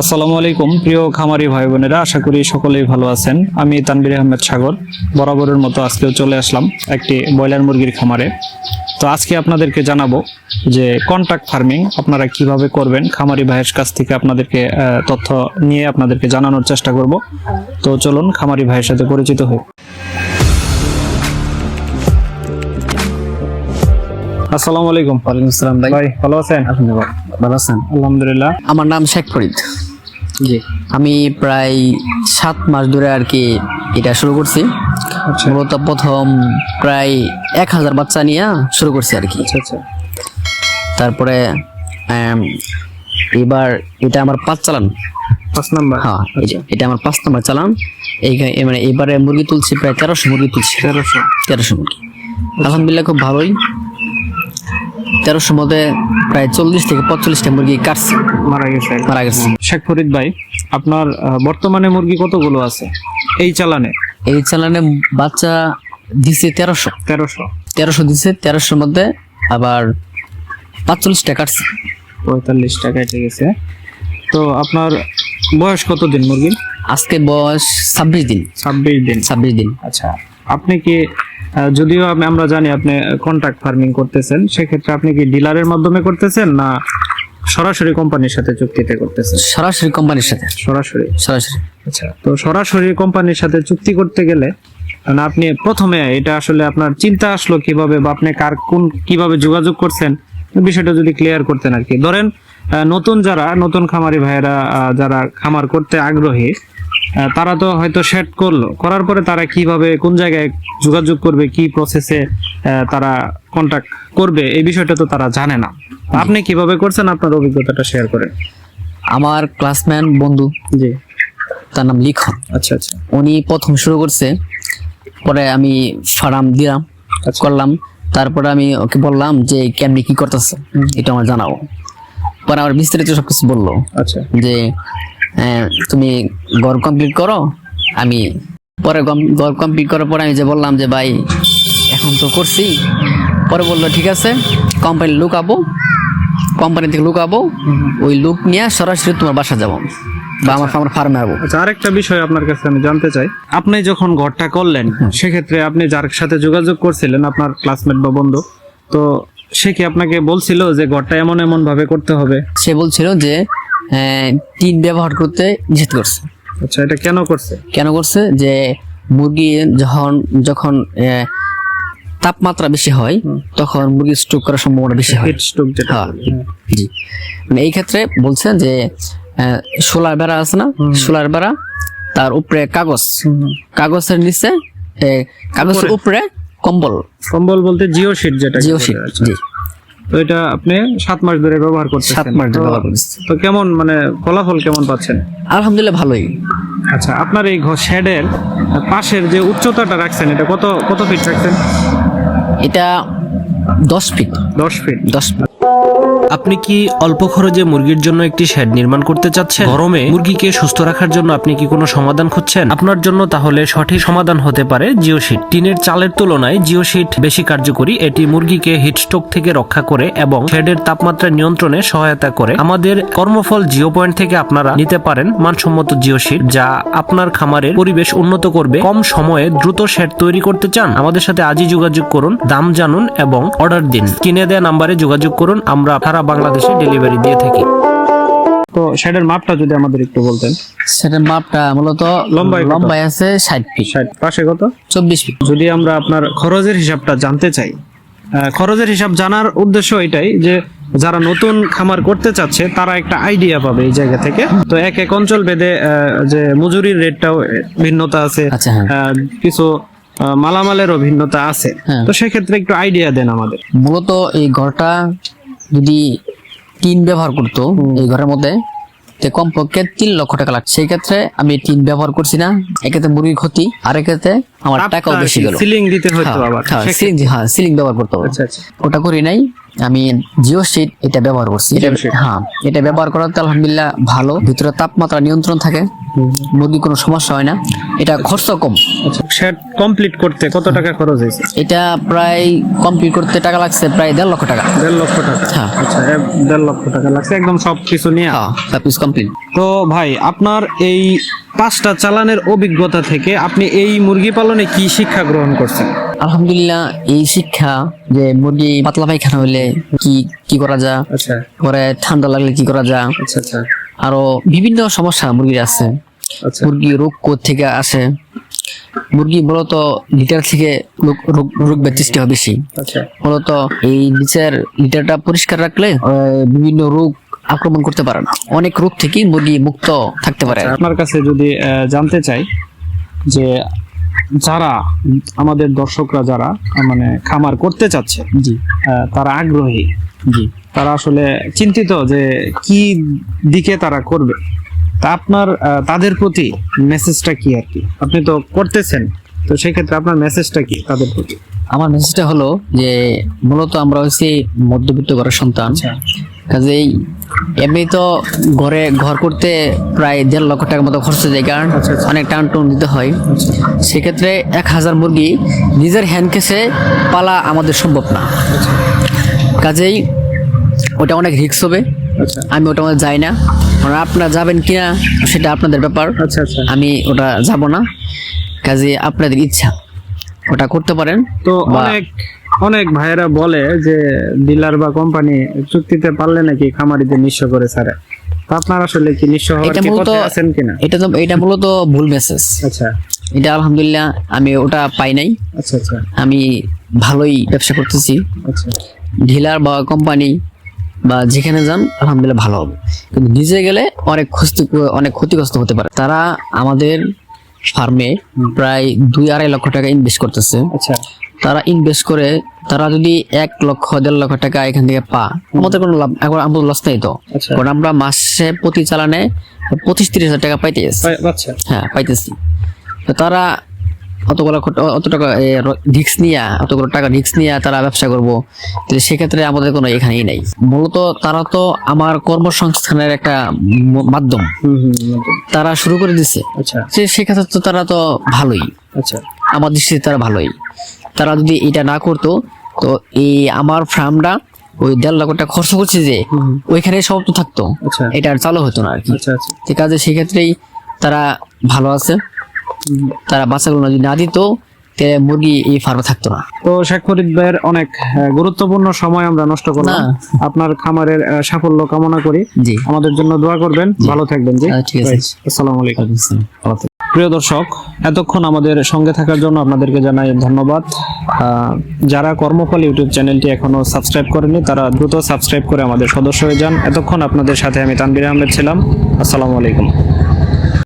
আসসালামু আলাইকুম প্রিয় খামারি ভাই বোনেরা আশা করি সকলেই ভালো আছেন। আমি তানবির আহমেদ সাগর বরাবরের মতো আজকেও চলে আসলাম একটি ব্রয়লার মুরগির খামারে। তো আজকে আপনাদেরকে জানাব যে কন্ট্রাক্ট ফার্মিং আপনারা কীভাবে করবেন খামারি ভাইয়ের কাছ থেকে আপনাদেরকে তথ্য নিয়ে আপনাদেরকে জানানোর চেষ্টা করব। তো চলুন খামারি ভাইয়ের সাথে পরিচিত হই। আসসালামু আলাইকুম। ওয়ালাইকুম আসসালাম ভাই। ভালো আছেন? ভালো আছেন আলহামদুলিল্লাহ। আমার নাম শেখ ফরিদ। জি। আমি প্রায় সাত মাস ধরে আর কি এটা শুরু করছি। আচ্ছা। মূলত প্রথম প্রায় এক হাজার বাচ্চা নিয়ে শুরু করছি আর কি। আচ্ছা আচ্ছা। তারপরে এবার এটা আমার পাঁচ চালান। পাঁচ নাম্বার? হ্যাঁ এটা- এটা আমার পাঁচ নম্বর চালান। এই মানে এবারে মুরগি তুলছি প্রায় তেরোশো মুরগি তুলছি। তেরোশো। তেরোশো মুরগি। আলহামদুলিল্লাহ খুব ভালোই। তেরোশোর মধ্যে প্রায় চল্লিশ থেকে পঁয়তাল্লিশটা মুরগি কাটছে। মারা গেছে। মারা গেছে। শেখ ফরিদ ভাই আপনার আহ, বর্তমানে মুরগি কতগুলো আছে? এই চালানে? এই চালানে বাচ্চা দিছে তেরোশো। তেরোশো। তেরোশো দিছে তেরোশোর মধ্যে আবার পাঁচচল্লিশ টাকা কাটছে। পঁয়তাল্লিশ টাকা এসে গেছে। তো আপনার বয়স কত দিন মুরগির? আজকে বয়স ছাব্বিশ দিন। ছাব্বিশ দিন। ছাব্বিশ দিন। আচ্ছা আপনি কি যদিও আমি- আমরা জানি আপনি কন্ট্রাক্ট ফার্মিং করতেছেন সেক্ষেত্রে আপনি কি ডিলারের মাধ্যমে করতেছেন না সরাসরি কোম্পানির সাথে চুক্তিতে করতেছেন? সরাসরি কোম্পানির সাথে। সরাসরি? সরাসরি। আচ্ছা তো সরাসরি কোম্পানির সাথে চুক্তি করতে গেলে মানে আপনি প্রথমে এটা আসলে আপনার চিন্তা আসলো কীভাবে বা আপনি কার কোন কীভাবে যোগাযোগ করছেন বিষয়টা যদি ক্লিয়ার করতেন আর কি। ধরেন নতুন যারা নতুন খামারি ভাইয়েরা যারা খামার করতে আগ্রহী তারা তো হয়তো সেট করল। করার পরে তারা কীভাবে কোন জায়গায় যোগাযোগ করবে কি প্রসেসে তারা কন্টাক্ট করবে এই বিষয়টা তো তারা জানে না। আপনি কীভাবে করছেন? আপনার অভিজ্ঞতাটা শেয়ার করেন। আমার ক্লাসম্যান বন্ধু। জি। তার নাম লিখন। আচ্ছা আচ্ছা। উনি প্রথম শুরু করছে। পরে আমি ফার্ম দিলাম আচ্ছা। করলাম। তারপরে আমি ওকে বললাম যে কেমনি কি করতেছে? এটা আমার জানাও পরে আমার বিস্তারিত সবকিছু বলল। আচ্ছা। যে তুমি ঘর কমপ্লিট করো আমি পরে ঘর কমপ্লিট করার পরে আমি যে বললাম যে ভাই এখন তো করছি। পরে বলল ঠিক আছে কোম্পানি লুকাবো কোম্পানি থেকে লুকাবো ওই লুক নিয়ে সরাসরি তোমার বাসা যাব বা আমার আমার ফার্মে আসব আচ্ছা আরেকটা বিষয় আপনার কাছে আমি জানতে চাই। আপনি যখন ঘরটা করলেন সেক্ষেত্রে আপনি যার সাথে যোগাযোগ করছিলেন আপনার ক্লাসমেট বা বন্ধু তো সে কি আপনাকে বলছিল যে ঘরটা এমন এমন ভাবে করতে হবে? সে বলছিল যে টিন ব্যবহার করতে নিষেধ করছে। আচ্ছা এটা কেন করছে? কেন করছে? যে মুরগি যখন যখন তাপমাত্রা বেশি হয় তখন মুরগি স্ট্রোক করার সম্ভাবনা বেশি হয়। স্ট্রোক যেটা হ্যাঁ। হ্যাঁ। জি। মানে এই ক্ষেত্রে বলছে যে সোলার বেড়া আছে না? সোলার বেড়া তার উপরে কাগজ। কাগজের নিচে কাগজের উপরে? কম্বল। কম্বল বলতে জিও শিট যেটা জিও শিট জি। তো এটা আপনি সাত মাস ধরে ব্যবহার করছেন সাত মাস ধরে ব্যবহার করছেন তো কেমন মানে ফলাফল কেমন পাচ্ছেন? আলহামদুলিল্লাহ ভালোই। আচ্ছা আপনার এই ঘর শেডের পাশের যে উচ্চতাটা রাখছেন এটা কত কত ফিট রাখছেন? এটা দশ ফিট দশ ফিট দশ ফিট আপনি কি অল্প খরচে মুরগির জন্য একটি শেড নির্মাণ করতে চাচ্ছেন? গরমে মুরগিকে সুস্থ রাখার জন্য আপনি কি কোনো সমাধান খুঁজছেন? আপনার জন্য তাহলে সঠিক সমাধান হতে পারে জিওশিট। টিনের চালের তুলনায় জিওশিট বেশি কার্যকরী। এটি মুরগিকে হিটস্ট্রোক থেকে রক্ষা করে এবং শেডের তাপমাত্রা নিয়ন্ত্রণে সহায়তা করে। আমাদের কর্মফল জিও পয়েন্ট থেকে আপনারা নিতে পারেন মানসম্মত জিওশিট, যা আপনার খামারের পরিবেশ উন্নত করবে। কম সময়ে দ্রুত শেড তৈরি করতে চান? আমাদের সাথে আজই যোগাযোগ করুন, দাম জানুন এবং অর্ডার দিন। কিনে দেয়া নাম্বারে যোগাযোগ করুন। আমরা সারা বাংলাদেশে ডেলিভারি দিয়ে থাকি। তো শেডের মাপটা যদি আমাদের একটু বলতেন। সেটার মাপটা মূলত লম্বায় কত? লম্বায় আছে ষাট ফিট ষাট পাশে কত? চব্বিশ ফিট যদি আমরা আপনার খরচের হিসাবটা জানতে চাই খরচের হিসাব জানার উদ্দেশ্য এটাই যে যারা নতুন খামার করতে চাচ্ছে তারা একটা আইডিয়া পাবে এই জায়গা থেকে। তো এক এক অঞ্চল ভেদে আহ, যে মজুরির রেটটাও ভিন্নতা আছে আচ্ছা, হ্যাঁ। আহ, কিছু মালামালেরও ভিন্নতা আছে। হ্যাঁ। তো সেক্ষেত্রে একটু আইডিয়া দেন আমাদের। মূলত এই ঘরটা যদি টিন ব্যবহার করতো এই ঘরের মধ্যে কমপক্ষে তিন লক্ষ টাকা লাগছে সেই ক্ষেত্রে আমি টিন ব্যবহার করছি না। এক্ষেত্রে মুরগির ক্ষতি আর এক্ষেত্রে আমার টাকাও বেশি গেল। সিলিং দিতে হয়তো আবার। হ্যাঁ সিলিং হ্যাঁ সিলিং ব্যবহার করতে। হবে আচ্ছা আচ্ছা। ওটা করি নাই। আমি জিও শিট এটা ব্যবহার করছি। হ্যাঁ এটা ব্যবহার করাতে আলহামদুলিল্লাহ ভালো। ভিতরে তাপমাত্রা নিয়ন্ত্রণ থাকে। মুরগির কোনো সমস্যা হয় না। এটা খরচ কম। আচ্ছা শেড কমপ্লিট করতে কত টাকা খরচ হয়েছে? এটা প্রায় কমপ্লিট করতে টাকা লাগছে প্রায় দেড় লক্ষ টাকা। দেড় লক্ষ টাকা? হ্যাঁ। আচ্ছা দেড় লক্ষ টাকা লাগছে একদম সব কিছু নিয়ে। হ্যাঁ সার্ভিস কমপ্লিট তো ভাই আপনার এই পাঁচটা চালানের অভিজ্ঞতা থেকে আপনি এই মুরগি পালনে কি শিক্ষা গ্রহণ করছেন? আলহামদুলিল্লাহ এই শিক্ষা যে মুরগি পাতলা পায়খানা হলে কি কি করা যায়? আচ্ছা। পরে ঠান্ডা লাগলে কি করা যায়? আচ্ছা আচ্ছা। আরও বিভিন্ন সমস্যা মুরগির আছে। মুরগি রোগ কোথ থেকে আসে? মুরগি মূলত লিটার থেকে রোগ রোগ- রোগ ব্যাধি সৃষ্টি হয় বেশি। মূলত এই নিচের লিটারটা পরিষ্কার রাখলে বিভিন্ন রোগ আক্রমণ করতে পারে না। অনেক রোগ থেকে মুরগি মুক্ত থাকতে পারে। আপনার কাছে যদি জানতে চাই যে যারা আমাদের দর্শকরা যারা মানে খামার করতে চাচ্ছে জি। তারা আগ্রহী জি। তারা আসলে চিন্তিত যে কি দিকে তারা করবে তা আপনার তাদের প্রতি মেসেজটা কি আর কি? আপনি তো করতেছেন তো সেক্ষেত্রে আপনার মেসেজটা কি তাদের প্রতি? আমার মেসেজটা হলো যে মূলত আমরা হচ্ছে মধ্যবিত্ত ঘরের সন্তান। কাজেই এমনি তো ঘরে ঘর করতে প্রায় দেড় লক্ষ টাকার মতো খরচ হয়ে যায় কারণ আচ্ছা, আচ্ছা। অনেক টান টুন দিতে হয়। সেক্ষেত্রে এক হাজার মুরগি নিজের হ্যান্ড কেসে পালা আমাদের সম্ভব না। কাজেই ওটা অনেক রিক্স হবে। আচ্ছা। আমি ওটা মধ্যে যাই না। কারণ আপনারা যাবেন কিনা সেটা আপনাদের ব্যাপার। আমি ওটা যাব না। কাজে আপনাদের ইচ্ছা। ওটা করতে পারেন তো অনেক অনেক ভাইয়েরা বলে যে ডিলার বা কোম্পানি চুক্তিতে পারলে নাকি খামারিদের নিঃস্ব করে ছাড়ে। আপনার আসলে কি নিঃস্ব হওয়ার কি পথে আছেন কিনা? এটা তো এটা মূলত ভুল মেসেজ আচ্ছা। এটা আলহামদুলিল্লাহ আমি ওটা পাই নাই। আচ্ছা আচ্ছা। আমি ভালোই ব্যবসা করতেছি। আচ্ছা। ডিলার বা কোম্পানি বা যেখানে যান আলহামদুলিল্লাহ ভালো হবে। কিন্তু নিজে গেলে অনেক ক্ষতি অনেক ক্ষতিগ্রস্ত হতে পারে। তারা আমাদের ফার্মে প্রায় দুই আড়াই লক্ষ টাকা ইনভেস্ট করতেছে। আচ্ছা। তারা ইনভেস্ট করে তারা যদি এক লক্ষ দেড় লক্ষ টাকা এখান থেকে পা আমাদের কোনো লাভ এখন আমাদের লস নেই তো। আচ্ছা। কারণ আমরা মাসে প্রতি চালানে পঁচিশ তিরিশ হাজার টাকা পাইতেছি। পাই- আচ্ছা হ্যাঁ পাইতেছি। তো তারা অতগুলো অত টাকা রিক্স নিয়ে অতগুলো টাকা রিক্স নিয়ে তারা ব্যবসা করব। তো সেক্ষেত্রে আমাদের কোনো এখানেই নাই। মূলত তারা তো আমার কর্মসংস্থানের একটা মাধ্যম। তারা শুরু করে দিছে। আচ্ছা। সেক্ষেত্রে তো তারা তো ভালোই। আচ্ছা। আমার দৃষ্টিতে তারা ভালোই। তারা যদি এটা না করতো তো এই আমার ফার্মটা ওই দেড় লাখ টাকা খরচ করছে যে ওইখানে সব তো থাকতো। আচ্ছা। এটা আর চালু হতো না আর কি। আচ্ছা আচ্ছা। ঠিক আছে সেক্ষেত্রেই তারা ভালো আছে। তারা বাচ্চাগুলো যদি না দিত মুরগি এই ফার্মে থাকতো না। তো শেখ ফরিদ ভাইয়ের অনেক গুরুত্বপূর্ণ সময় আমরা নষ্ট করলাম। আপনার খামারের সাফল্য কামনা করি। আমাদের জন্য দোয়া করবেন। ভালো থাকবেন জি? ঠিক আছে। আসসালামু আলাইকুম। প্রিয় দর্শক, এতক্ষণ আমাদের সঙ্গে থাকার জন্য আপনাদেরকে জানাই ধন্যবাদ। যারা কর্মফল ইউটিউব চ্যানেলটি এখনও সাবস্ক্রাইব করেনি তারা দ্রুত সাবস্ক্রাইব করে আমাদের সদস্য হয়ে যান। এতক্ষণ আপনাদের সাথে আমি তানবির আহমেদ ছিলাম। আসসালামু আলাইকুম।